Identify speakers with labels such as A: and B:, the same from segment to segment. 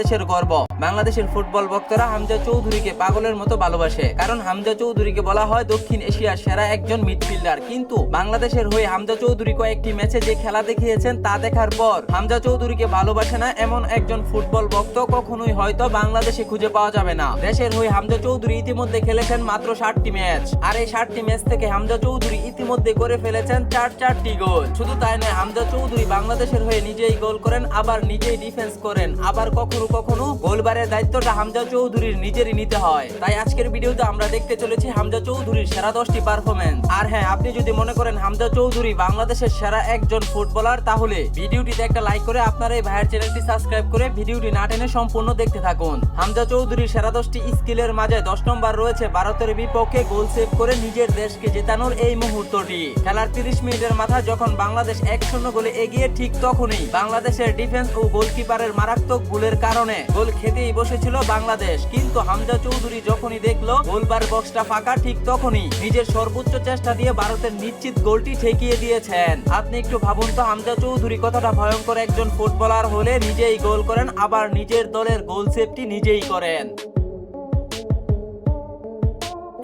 A: দেশের গর্ব। বাংলাদেশের ফুটবল ভক্তরা হামজা চৌধুরীকে পাগলের মতো ভালোবাসে। কারণ হামজা চৌধুরীকে বলা হয় দক্ষিণ এশিয়ার সেরা একজন মিডফিল্ডার। কিন্তু বাংলাদেশের হয়ে হামজা চৌধুরী কয়েকটি ম্যাচে যে খেলা দেখিয়েছেন তা দেখার পর হামজা চৌধুরীকে ভালোবাসে না এমন একজন ফুটবল ভক্ত কখনোই হয়তো বাংলাদেশে খুঁজে পাওয়া যাবে না। দেশের হয়ে হামজা চৌধুরী ইতিমধ্যে খেলেছেন মাত্র ষাটটি ম্যাচ। আর এই ষাটটি ম্যাচ থেকে হামজা চৌধুরী ইতিমধ্যে করে ফেলেছেন চার চারটি গোল। শুধু তাই নয়, হামজা চৌধুরী বাংলাদেশের হয়ে নিজেই গোল করেন, আবার নিজেই ডিফেন্স করেন, আবার কখনো কখনো গোলবারের দায়িত্বটা হামজা চৌধুরীর নিজেরই নিতে হয়। তাই আজকের ভিডিওতে আমরা দেখতে চলেছি হামজা চৌধুরীর সেরা দশটি পারফরমেন্স আর হ্যাঁ আপনি যদি মনে করেন হামজা চৌধুরী বাংলাদেশের সেরা একজন ফুটবলার, তাহলে ভিডিওটিতে একটা লাইক করে আপনার এই ভাইয়ের চ্যানেলটি সাবস্ক্রাইব করে ভিডিওটি না টেনে সম্পূর্ণ দেখতে থাকুন। হামজা চৌধুরীর সেরা দশটি স্কিলের মাঝে দশ নম্বর রয়েছে ভারতের বিপক্ষে গোল সেভ করে নিজের দেশকে জেতানোর এই মুহূর্তটি। খেলার তিরিশ মিনিটের মাথা যখন বাংলাদেশ এক শূন্য গোলে এগিয়ে ঠিক তখনই বাংলাদেশের ডিফেন্স ও গোলকিপারের মারাত্মক ভুলের কারণে গোল খেতেই বসেছিল বাংলাদেশ। কিন্তু হামজা চৌধুরী যখনই দেখল গোলবার বক্সটা ফাঁকা, ঠিক তখনই নিজের সর্বোচ্চ চেষ্টা দিয়ে ভারতের নিশ্চিত গোলটি ঠেকিয়ে দিয়েছেন। আপনি একটু ভাবুন তো, হামজা চৌধুরী কথাটা ভয়ঙ্কর একজন ফুটবলার হলে নিজেই গোল করেন, আবার নিজের দলের গোল সেফটি নিজেই করেন।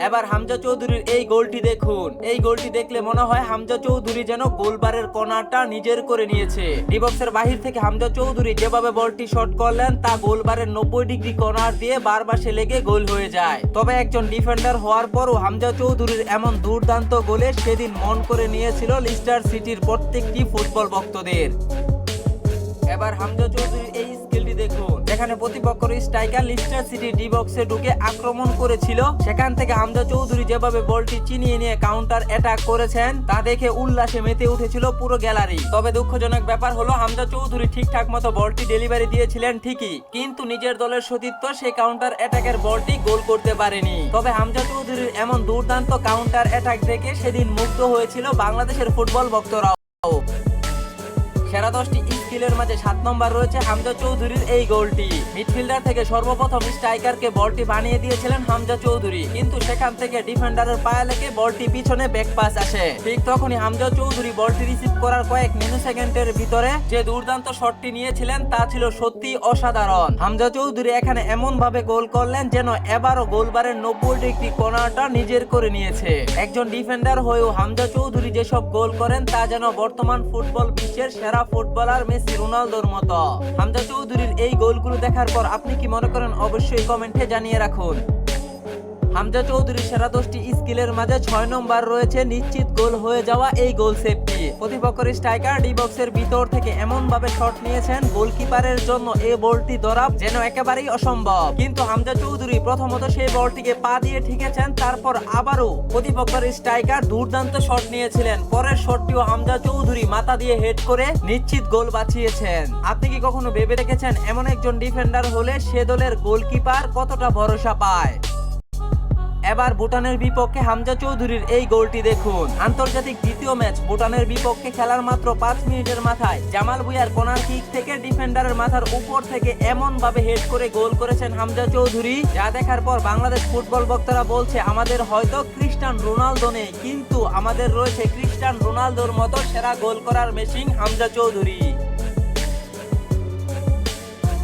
A: এবার হামজা চৌধুরীর এই গোলটি দেখুন। এই গোলটি দেখলে মনে হয় হামজা চৌধুরী যেন গোলবারের কর্নারটা নিজের করে নিয়েছে। ডিবক্সের বাহির থেকে হামজা চৌধুরী যেভাবে বলটি শট করলেন, তা গোলবারের নব্বই ডিগ্রি কর্নার দিয়ে বারবাসে লেগে গোল হয়ে যায়। তবে একজন ডিফেন্ডার হওয়ার পরও হামজা চৌধুরীর এমন দুর্দান্ত গোলে সেদিন মন করে নিয়েছিল লিস্টার সিটির প্রত্যেকটি ফুটবল ভক্তদের। এবার হামজা দেখুন যেখানে প্রতিপক্ষের স্ট্রাইকার লিস্টার সিটি ডি বক্সে ঢুকে আক্রমণ করেছিল। সেখান থেকে হামজা চৌধুরী যেভাবে বলটি চিনিয়ে নিয়ে কাউন্টার অ্যাটাক করেছেন, তা দেখে উল্লাসে মেতে উঠেছিল পুরো গ্যালারি তবে দুঃখজনক ব্যাপার হলো, হামজা চৌধুরী ঠিকঠাক মতো বলটি ডেলিভারি দিয়েছিলেন ঠিকই, কিন্তু নিজের দলের সতীর্থ সেই কাউন্টার অ্যাটাকের বলটি গোল করতে পারেনি। তবে হামজা চৌধুরীর এমন দুর্দান্ত কাউন্টার অ্যাটাক দেখে সেদিন মুগ্ধ হয়েছিল বাংলাদেশের ফুটবল ভক্তরাও সেরা দশটি স্কিলের মাঝে সাত নম্বর রয়েছে হামজা চৌধুরীর এই গোলটি। মিডফিল্ডার থেকে সর্বপ্রথম স্ট্রাইকারকে বলটি বানিয়ে দিয়েছিলেন হামজা চৌধুরী। কিন্তু সেখান থেকে ডিফেন্ডারের পায়ে লেগে বলটি পিছনে ব্যাক পাস আসে। ঠিক তখনই হামজা চৌধুরী বলটি রিসিভ করার কয়েক মিনি সেকেন্ডের ভিতরে যে দুর্দান্ত শটটি নিয়েছিলেন তা ছিল সত্যি অসাধারণ। হামজা চৌধুরী এখানে এমন ভাবে গোল করলেন যেন এবারও গোলবারের নব্বই ডিগ্রি কর্নারটা নিজের করে নিয়েছে। একজন ডিফেন্ডার হয়েও হামজা চৌধুরী যেসব গোল করেন তা যেন বর্তমান ফুটবল বিশ্বের সেরা ফুটবলার মেসি রোনালদোর মতো। হামজা চৌধুরীর এই গোলগুলো দেখার পর আপনি কি মনে করেন, অবশ্যই কমেন্টে জানিয়ে রাখুন। হামজা চৌধুরীর সেরা দশটি স্কিলের মাঝে ছয় নম্বর রয়েছে। নিশ্চিত গোল হয়ে যাওয়া এই গোল সেভটি প্রতিপক্ষের স্ট্রাইকার ডি বক্সের ভিতর থেকে এমন ভাবে শট নিয়েছেন গোলকিপারের জন্য এই বলটি ধরা যেন একেবারেই অসম্ভব। কিন্তু হামজা চৌধুরী প্রথমত সেই বলটিকে পা দিয়ে ঠিকেছেন, তারপর আবারও প্রতিপক্ষের স্ট্রাইকার দুর্দান্ত শট নিয়েছিলেন। পরের শটটিও হামজা চৌধুরী মাথা দিয়ে হেড করে নিশ্চিত গোল বাঁচিয়েছেন। আপনি কি কখনো ভেবে রেখেছেন এমন একজন ডিফেন্ডার হলে সে দলের গোলকিপার কতটা ভরসা পায়? এবার ভুটানের বিপক্ষে হামজা চৌধুরীর এই গোলটি দেখুন। আন্তর্জাতিক দ্বিতীয় ম্যাচ ভুটানের বিপক্ষে খেলার মাত্র পাঁচ মিনিটের মাথায়। জামাল ভুইয়ার কোনার কিক থেকে ডিফেন্ডারের মাথার উপর থেকে এমন ভাবে হেড করে গোল করেছেন হামজা চৌধুরী। যা দেখার পর বাংলাদেশ ফুটবল বক্তারা বলছে, আমাদের হয়তো খ্রিস্টান রোনালদো নেই, কিন্তু আমাদের রয়েছে খ্রিস্টান রোনালদোর মতো সেরা গোল করার মেশিন হামজা চৌধুরী।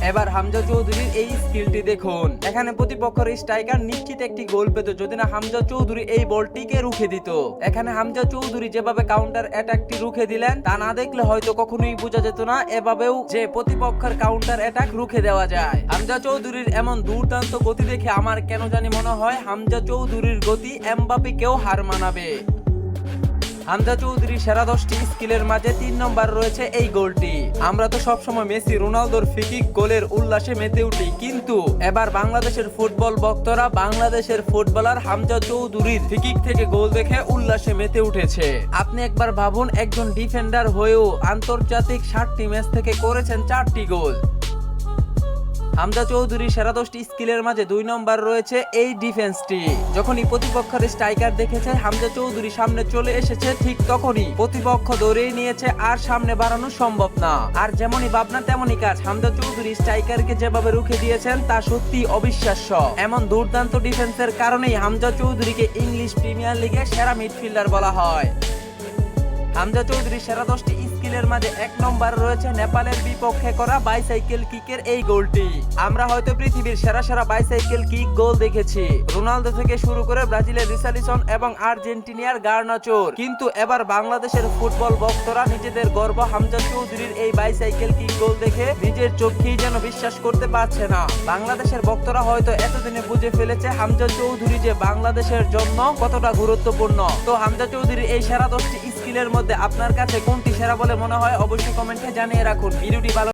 A: এবার হামজা চৌধুরীর এই স্কিলটি দেখুন। এখানে প্রতিপক্ষের স্ট্রাইকার নিশ্চিত একটি গোল পেত, যদি না হামজা চৌধুরী এই বলটিকে রুখে দিত। এখানে হামজা চৌধুরী যেভাবে কাউন্টার অ্যাটাকটি রুখে দিলেন, তা না দেখলে হয়তো কখনোই বোঝা যেত না এভাবেও যে প্রতিপক্ষের কাউন্টার অ্যাটাক রুখে দেওয়া যায়। হামজা চৌধুরীর এমন দুর্দান্ত গতি দেখে আমার কেন জানি মনে হয় হামজা চৌধুরীর গতি এমবাপিকেও হার মানাবে। হামজা চৌধুরী সেরা দশটি স্কিলের মাঝে তিন নম্বর রয়েছে এই গোলটি। আমরা তো সবসময় মেসি, রোনালদোর ফিকিক গোলের উল্লাসে মেতে উঠি, কিন্তু এবার বাংলাদেশের ফুটবল ভক্তরা বাংলাদেশের ফুটবলার হামজা চৌধুরীর ফিকিক থেকে গোল দেখে উল্লাসে মেতে উঠেছে। আপনি একবার ভাবুন, একজন ডিফেন্ডার হয়েও আন্তর্জাতিক ষাটটি ম্যাচ থেকে করেছেন চারটি গোল। হামজা চৌধুরী সেরা দশটি স্কিলের মাঝে দুই নম্বর রয়েছে এই ডিফেন্সটি। যখনই প্রতিপক্ষের স্ট্রাইকার দেখেছে, হামজা চৌধুরী সামনে চলে এসেছে ঠিক তখনই। প্রতিপক্ষ দৌড়েই নিয়েছে আর সামনে বাড়ানো সম্ভব না। আর যেমনই ভাবনা, তেমনই কাজ। হামজা চৌধুরী স্ট্রাইকারকে যেভাবে রুখে দিয়েছেন, তা সত্যি অবিশ্বাস্য। এমন দুর্দান্ত ডিফেন্সের কারণেই হামজা চৌধুরীকে ইংলিশ প্রিমিয়ার লিগে সেরা মিডফিল্ডার বলা হয়। হামজা চৌধুরী সেরা দশটি স্কিল স্কিলের মাঝে এক নম্বর রয়েছে নেপালের বিপক্ষে করা বাইসাইকেল কিকের এই গোলটি। আমরা হয়তো পৃথিবীর সেরা সেরা বাইসাইকেল কিক গোল দেখেছি। রোনালদো থেকে শুরু করে ব্রাজিলের রিসালিসন এবং আর্জেন্টিনিয়ার গার্নাচোর। কিন্তু এবার বাংলাদেশের ফুটবল ভক্তরা নিজেদের গর্ব হামজা চৌধুরীর এই বাইসাইকেল কিক গোল দেখে নিজের চোখেই যেন বিশ্বাস করতে পারছে না। বাংলাদেশের ভক্তরা হয়তো এতদিনে বুঝে ফেলেছে হামজা চৌধুরী যে বাংলাদেশের জন্য কতটা গুরুত্বপূর্ণ। তো হামজা চৌধুরীর এই সেরা দশটি স্কিলের মধ্যে আপনার কাছে কোনটি সেরা বলে মনে হয়, অবশ্যই কমেন্টে জানিয়ে রাখুন। ভিডিওটি ভালো